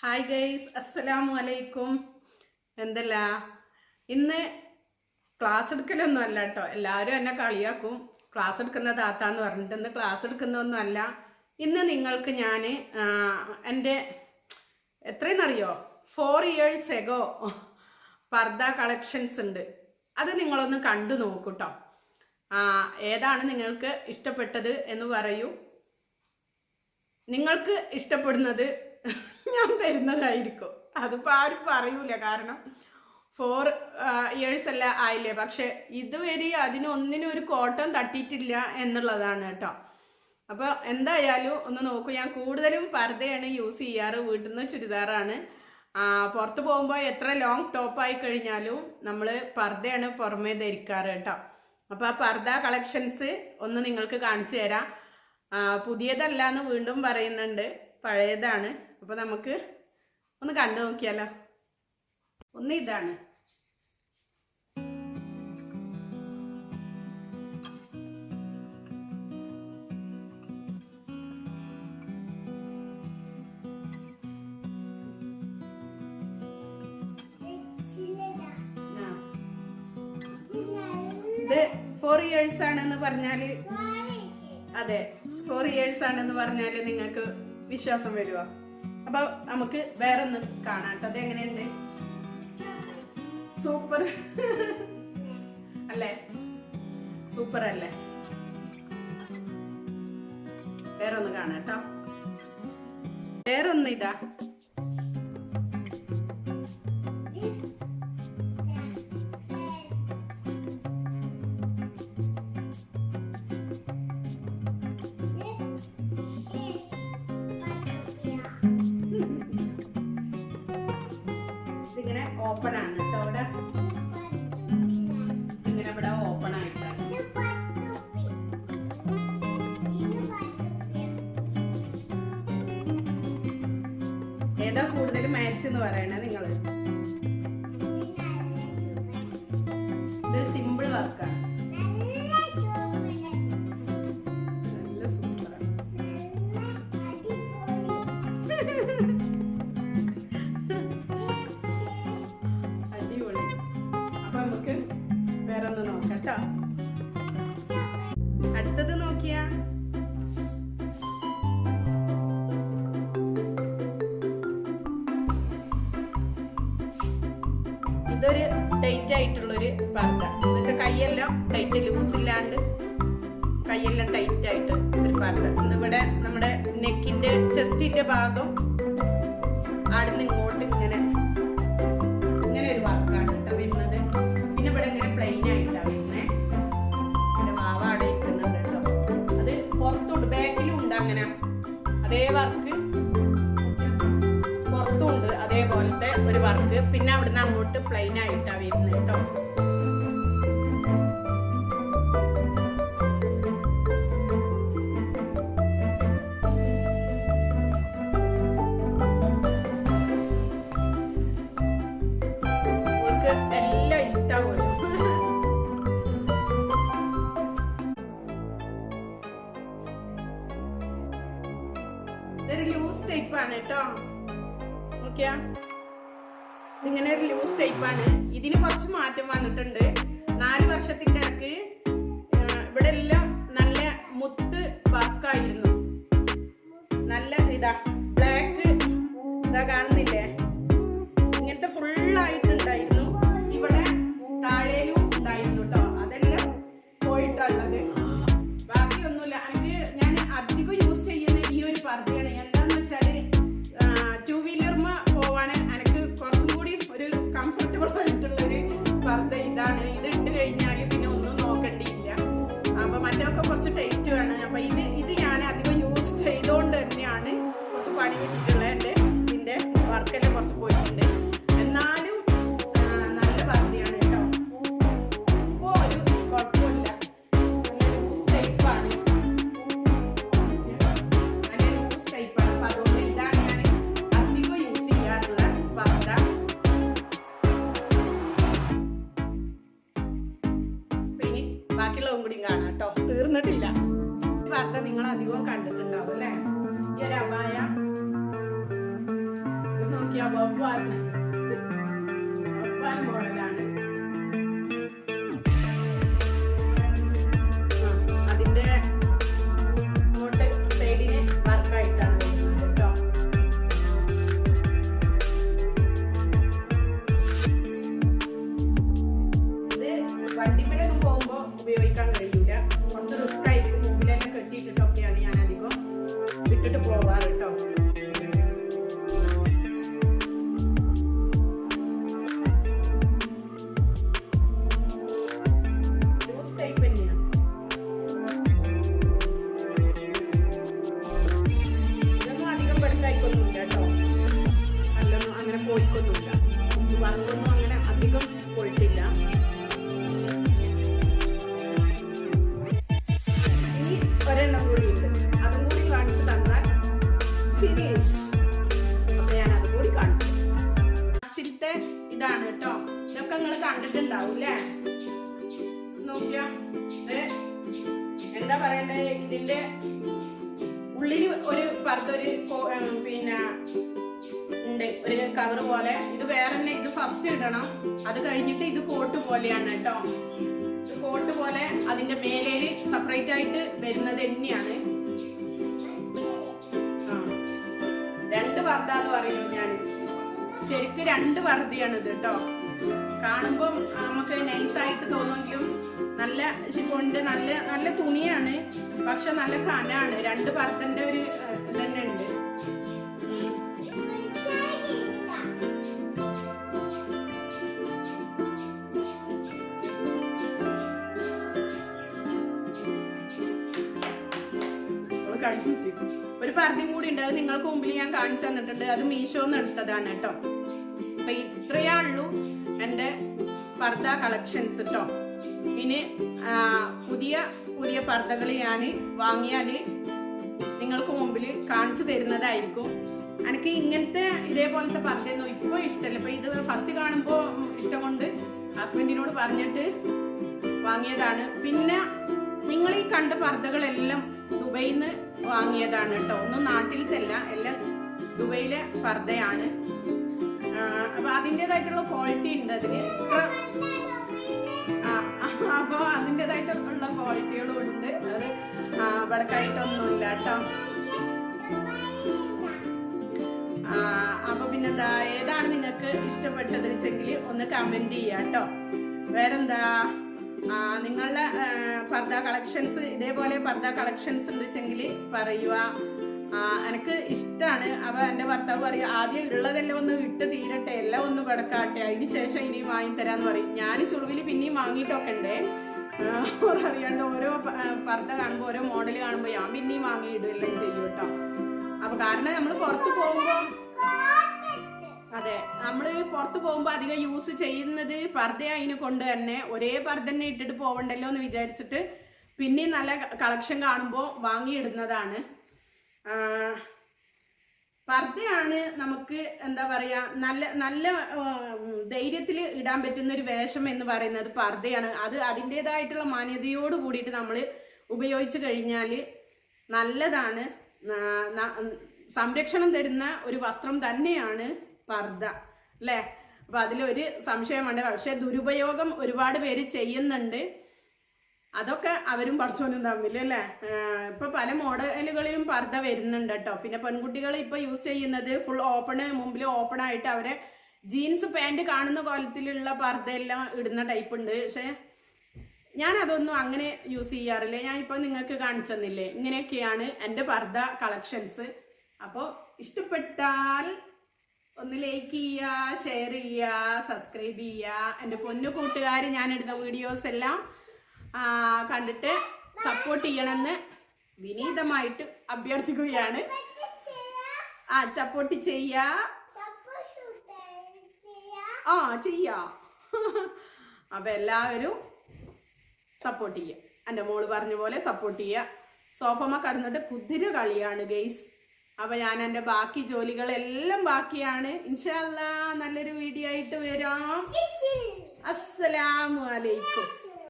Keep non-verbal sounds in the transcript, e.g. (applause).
Hi guys അസ്സലാമു അലൈക്കും എന്തല്ല? ഇന്ന് ക്ലാസ് എടുക്കലൊന്നും അല്ല കേട്ടോ എല്ലാവരും എന്നെ കളിയാക്കും. ക്ലാസ് എടുക്കുന്ന താത്താന്ന് പറഞ്ഞിട്ട് ഇന്ന് ക്ലാസ് എടുക്കുന്നൊന്നും അല്ല. ഇന്ന് നിങ്ങൾക്ക് ഞാൻ എന്റെ എത്രയെന്നറിയോ ഫോർ ഇയേഴ്സ് എഗോ പർദ കളക്ഷൻസ് ഉണ്ട്. അത് നിങ്ങളൊന്ന് കണ്ടു നോക്കൂട്ടോ ഏതാണ് നിങ്ങൾക്ക് ഇഷ്ടപ്പെട്ടത് എന്ന് പറയൂ. നിങ്ങൾക്ക് ഇഷ്ടപ്പെടുന്നത് ഞാൻ തരുന്നതായിരിക്കും. അതിപ്പോൾ ആരും പറയൂല. കാരണം ഫോർ ഇയേഴ്സ് അല്ല ആയില്ലേ. പക്ഷെ ഇതുവരെ അതിനൊന്നിനും ഒരു കോട്ടം തട്ടിയിട്ടില്ല എന്നുള്ളതാണ് കേട്ടോ. അപ്പോൾ എന്തായാലും ഒന്ന് നോക്കൂ. ഞാൻ കൂടുതലും പർദ്ദയാണ് യൂസ് ചെയ്യാറ്. വീട്ടിൽ നിന്ന് ചുരിദാറാണ് പുറത്ത് പോകുമ്പോൾ എത്ര ലോങ് ആയി കഴിഞ്ഞാലും നമ്മൾ പർദ്ദയാണ് പുറമേ ധരിക്കാറ് കേട്ടോ. അപ്പോൾ ആ പർദ്ദ കളക്ഷൻസ് ഒന്ന് നിങ്ങൾക്ക് കാണിച്ചു തരാം. പുതിയതല്ല എന്ന് വീണ്ടും പറയുന്നുണ്ട്. പഴയതാണ്. അപ്പോൾ നമുക്ക് ഒന്ന് കണ്ടു നോക്കിയാലോ? ഒന്ന് ഇതാണ്. ഇത് ഫോർ ഇയേഴ്സ് ആണെന്ന് പറഞ്ഞാൽ അതെ ഫോർ ഇയേഴ്സ് ആണെന്ന് പറഞ്ഞാൽ നിങ്ങൾക്ക് വിശ്വാസം വരുമോ അപ്പൊ നമുക്ക് വേറെ ഒന്ന് കാണാം. അത് എങ്ങനെയുണ്ട്? സൂപ്പർ. അല്ലേ? സൂപ്പർ അല്ലേ? വേറെ ഒന്ന് കാണാം കേട്ടോ. വേറെ ഒന്ന് ഇതാ. ഓപ്പൺ ആണ് കേട്ടോ ഇവിടെ ഇങ്ങനെ ഇവിടെ ഓപ്പൺ ആയിട്ടാണ് ഏതാ കൂടുതൽ മാച്ച് എന്ന് പറയണേ നിങ്ങൾ ഇത് സിമ്പിൾ വർക്കാണ് നല്ല സൂപ്പറാണ് (laughs) ഇതൊരു ടൈറ്റ് ആയിട്ടുള്ളൊരു പർദ്ദ. എന്നുവെച്ചാൽ കൈയെല്ലാം ടൈറ്റ് ലൂസ് ഇല്ലാണ്ട് കൈയെല്ലാം ടൈറ്റ് ആയിട്ട് ഒരു പർദ്ദ. ഇന്നിവിടെ നമ്മുടെ നെക്കിന്റെ ചെസ്റ്റിന്റെ ഭാഗം ആടുന്ന് ഇങ്ങോട്ട് ഇതൊരു ലൂസ് ടൈപ്പ് ആണ് കേട്ടോ. നോക്കിയാ. ഇങ്ങനെ ഒരു ലൂസ് ടൈപ്പ് ആണ്. ഇതിന് കുറച്ച് മാറ്റം വന്നിട്ടുണ്ട്. നാല് വർഷത്തിന്റെ ഇടയ്ക്ക് ഇവിടെ എല്ലാം നല്ല മുത്ത് വർക്കായിരുന്നു നല്ല ഇതാ ബ്ലാക്ക് ഇതാ കാണുന്നില്ലേ? അധികവും കണ്ടിട്ടുണ്ടാവും അല്ലേ? ഈ ഒരു അപായ. നോക്കിയാ വവ്വാൽ വവ്വാൽ മോഡലാണ് ഇതിന്റെ ഉള്ളിൽ ഒരു പറഞ്ഞൊരു പിന്നെ ഉണ്ട് ഒരു കവർ പോലെ. ഇത് വേറെ തന്നെ ഇത് ഫസ്റ്റ് ഇടണം. അത് കഴിഞ്ഞിട്ട് ഇത് കോട്ട് പോലെയാണ് കേട്ടോ. കോട്ട് പോലെ അതിന്റെ മേലേൽ സെപ്പറേറ്റ് ആയിട്ട് വരുന്നത് തന്നെയാണ്. രണ്ട് വർദ്ധ എന്ന് പറയുന്നു ഞാൻ ശരിക്കും രണ്ട് ഇത് കേട്ടോ. കാണുമ്പം നമുക്ക് നൈസായിട്ട് തോന്നുമെങ്കിലും നല്ല ഷിഫോണിന്റെ നല്ല നല്ല തുണിയാണ് പക്ഷെ നല്ല കനാണ്. രണ്ട് പർദ്ദന്റെ ഒരു തന്നെ ഉണ്ട്. ഒരു പർദ്ദയും കൂടി ഉണ്ട്. അത് നിങ്ങൾക്ക് മുമ്പിൽ ഞാൻ കാണിച്ചു തന്നിട്ടുണ്ട്. അത് മീഷോന്ന് എടുത്തതാണ് കേട്ടോ. അപ്പൊ ഇത്രയേ ഉള്ളൂ എന്റെ പർദ്ദ കളക്ഷൻസ് കേട്ടോ. ഇനി പുതിയ പുതിയ പർദ്ദകൾ ഞാൻ വാങ്ങിയാൽ നിങ്ങൾക്ക് മുമ്പിൽ കാണിച്ചു തരുന്നതായിരിക്കും. എനിക്ക് ഇങ്ങനത്തെ ഇതേപോലത്തെ പർദ്ദയൊന്നും ഇപ്പോൾ ഇഷ്ടമല്ല ഇപ്പൊ ഇത് ഫസ്റ്റ് കാണുമ്പോൾ ഇഷ്ടം കൊണ്ട് ഹസ്ബൻഡിനോട് പറഞ്ഞിട്ട് വാങ്ങിയതാണ്. പിന്നെ നിങ്ങൾ ഈ കണ്ട പർദ്ദകളെല്ലാം ദുബൈയിൽ നിന്ന് വാങ്ങിയതാണ് കേട്ടോ. ഒന്നും നാട്ടിലത്തല്ല എല്ലാം ദുബൈയിലെ പർദ്ദയാണ്. അപ്പൊ അതിന്റെതായിട്ടുള്ള ക്വാളിറ്റി ഉണ്ട് അതിന് ഇത്ര അപ്പൊ അതിന്റെതായിട്ടുള്ള ക്വാളിറ്റികളും ഉണ്ട്. അത് വടക്കായിട്ടൊന്നുമില്ല കേട്ടോ അപ്പൊ പിന്നെന്താ ഏതാണ് നിങ്ങൾക്ക് ഇഷ്ടപ്പെട്ടത് വെച്ചെങ്കിൽ ഒന്ന് കമന്റ് ചെയ്യാം കേട്ടോ വേറെന്താ നിങ്ങളുടെ പർദ്ദ കളക്ഷൻസ് ഇതേപോലെ പർദ്ദ കളക്ഷൻസ് ഉണ്ട് വെച്ചെങ്കിൽ പറയുക എനിക്ക് ഇഷ്ടമാണ് അപ്പൊ എന്റെ ഭർത്താവ് പറയും ആദ്യം ഉള്ളതെല്ലാം ഒന്ന് ഇട്ട് തീരട്ടെ എല്ലാം ഒന്ന് കിടക്കാട്ടെ. അതിന് ശേഷം ഇനിയും വാങ്ങിത്തരാന്ന് പറയും. ഞാൻ ചുളുവിൽ പിന്നെയും വാങ്ങിയിട്ടൊക്കെ ഉണ്ട് അറിയാണ്ട് ഓരോ പർദ്ദ കാണുമ്പോൾ ഓരോ മോഡൽ കാണുമ്പോൾ ഞാൻ പിന്നെയും വാങ്ങിയിടുകയെല്ലാം ചെയ്യും കേട്ടോ. അപ്പൊ കാരണം നമ്മൾ പുറത്ത് പോകുമ്പോൾ അതെ നമ്മൾ പുറത്ത് പോകുമ്പോൾ അധികം യൂസ് ചെയ്യുന്നത് പർദ്ദ അതിനെ കൊണ്ട് തന്നെ. ഒരേ പർദ്ദ തന്നെ ഇട്ടിട്ട് പോവണ്ടല്ലോ എന്ന് വിചാരിച്ചിട്ട് പിന്നെയും നല്ല കളക്ഷൻ കാണുമ്പോൾ വാങ്ങിയിടുന്നതാണ് പർദ്ദയാണ് നമുക്ക് എന്താ പറയുക നല്ല നല്ല ധൈര്യത്തിൽ ഇടാൻ പറ്റുന്ന ഒരു വേഷം എന്ന് പറയുന്നത് പർദ്ദയാണ്. അത് അതിന്റെതായിട്ടുള്ള മാന്യതയോട് കൂടിയിട്ട് നമ്മൾ ഉപയോഗിച്ചു കഴിഞ്ഞാൽ നല്ലതാണ്. സംരക്ഷണം തരുന്ന ഒരു വസ്ത്രം തന്നെയാണ് പർദ്ദ അല്ലേ? അപ്പൊ അതിലൊരു സംശയമുണ്ട് പക്ഷേ ദുരുപയോഗം ഒരുപാട് പേര് ചെയ്യുന്നുണ്ട്. അതൊക്കെ അവരും പഠിച്ചോനും തമ്മിൽ അല്ലേ? ഇപ്പൊ പല മോഡലുകളിലും പർദ്ദ വരുന്നുണ്ട് കേട്ടോ. പിന്നെ പെൺകുട്ടികൾ ഇപ്പൊ യൂസ് ചെയ്യുന്നത് ഫുൾ ഓപ്പൺ മുമ്പിൽ ഓപ്പൺ ആയിട്ട് അവരെ ജീൻസ് പാന്റ് കാണുന്ന കോലത്തിലുള്ള പർദ്ദ എല്ലാം ഇടുന്ന ടൈപ്പ് ഉണ്ട്. പക്ഷെ ഞാൻ അതൊന്നും അങ്ങനെ യൂസ് ചെയ്യാറില്ല. ഞാൻ ഇപ്പൊ നിങ്ങൾക്ക് കാണിച്ചു തന്നില്ലേ? ഇങ്ങനെയൊക്കെയാണ് എന്റെ പർദ്ദ കളക്ഷൻസ് അപ്പോൾ ഇഷ്ടപ്പെട്ടാൽ ഒന്ന് ലൈക്ക് ചെയ്യുക ഷെയർ ചെയ്യുക സബ്സ്ക്രൈബ് ചെയ്യുക. എന്റെ പൊന്നു കൂട്ടുകാർ ഞാൻ ഇടുന്ന വീഡിയോസ് എല്ലാം കണ്ടിട്ട് സപ്പോർട്ട് ചെയ്യണമെന്ന് വിനീതമായിട്ട് അഭ്യർത്ഥിക്കുകയാണ്. ആ സപ്പോർട്ട് ചെയ്യാ. ആ ചെയ്യാ. അപ്പൊ എല്ലാവരും സപ്പോർട്ട് ചെയ്യ. എന്റെ മോൾ പറഞ്ഞ പോലെ സപ്പോർട്ട് ചെയ്യ. സോഫമ കടന്നിട്ട് കുതിര കളിയാണ് ഗെയ്സ് അപ്പൊ ഞാൻ എന്റെ ബാക്കി ജോലികളെല്ലാം ബാക്കിയാണ്. ഇൻഷാല്ല നല്ലൊരു വീഡിയോ ആയിട്ട് വരാം. അസ്സലാമു അലൈക്കും.